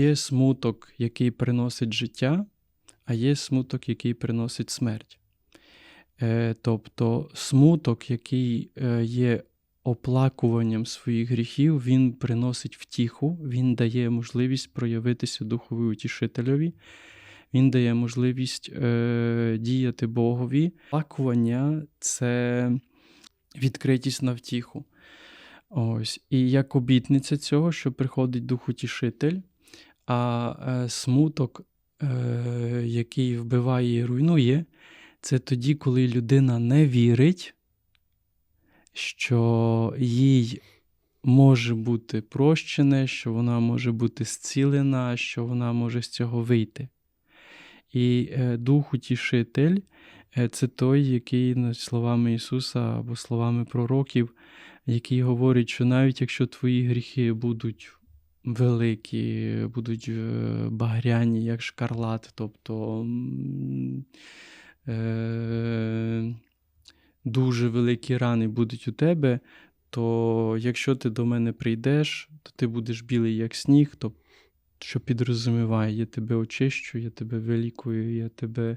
Є смуток, який приносить життя, а є смуток, який приносить смерть. Е, тобто смуток, який е, є оплакуванням своїх гріхів, він приносить втіху, він дає можливість проявитися Духові Утішителеві, він дає можливість е, діяти Богові. Оплакування це відкритість на втіху. Ось. І як обітниця цього, що приходить Дух Утішитель, а е, смуток, е, який вбиває і руйнує, це тоді, коли людина не вірить, що їй може бути прощене, що вона може бути зцілена, що вона може з цього вийти. І е, Дух Утішитель це той, який, ну, словами Ісуса або словами пророків, який говорить, що навіть якщо твої гріхи будуть великі, будуть е, багряні, як шкарлат, тобто е, дуже великі рани будуть у тебе, то якщо ти до мене прийдеш, то ти будеш білий, як сніг, то що підрозуміває, я тебе очищу, я тебе вилікую, я тебе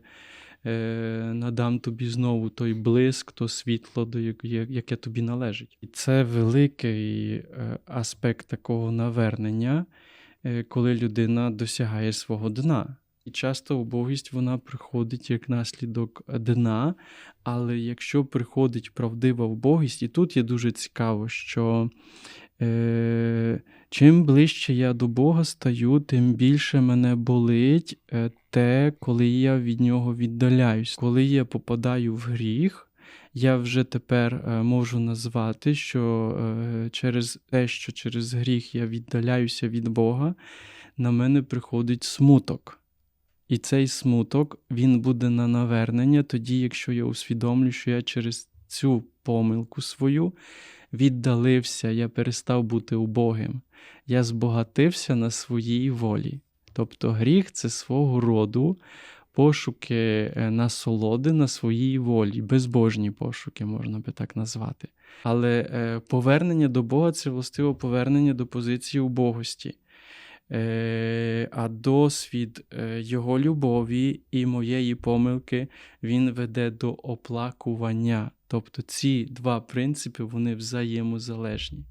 надам тобі знову той блиск, то світло, до як- як- яке тобі належить. І це великий е, аспект такого навернення, е, коли людина досягає свого дна. І часто убогість вона приходить як наслідок дна, але якщо приходить правдива убогість, і тут є дуже цікаво, що е, чим ближче я до Бога стаю, тим більше мене болить е, те, коли я від нього віддаляюсь. Коли я попадаю в гріх, я вже тепер е, можу назвати, що е, через те, що через гріх я віддаляюся від Бога, на мене приходить смуток. І цей смуток він буде на навернення тоді, якщо я усвідомлю, що я через цю помилку свою віддалився, я перестав бути убогим, я збогатився на своїй волі. Тобто гріх це свого роду пошуки е, насолоди на своїй волі, безбожні пошуки, можна би так назвати. Але е, повернення до Бога це властиво повернення до позиції убогості. Е, а досвід е, його любові і моєї помилки він веде до оплакування. Тобто ці два принципи вони взаємозалежні.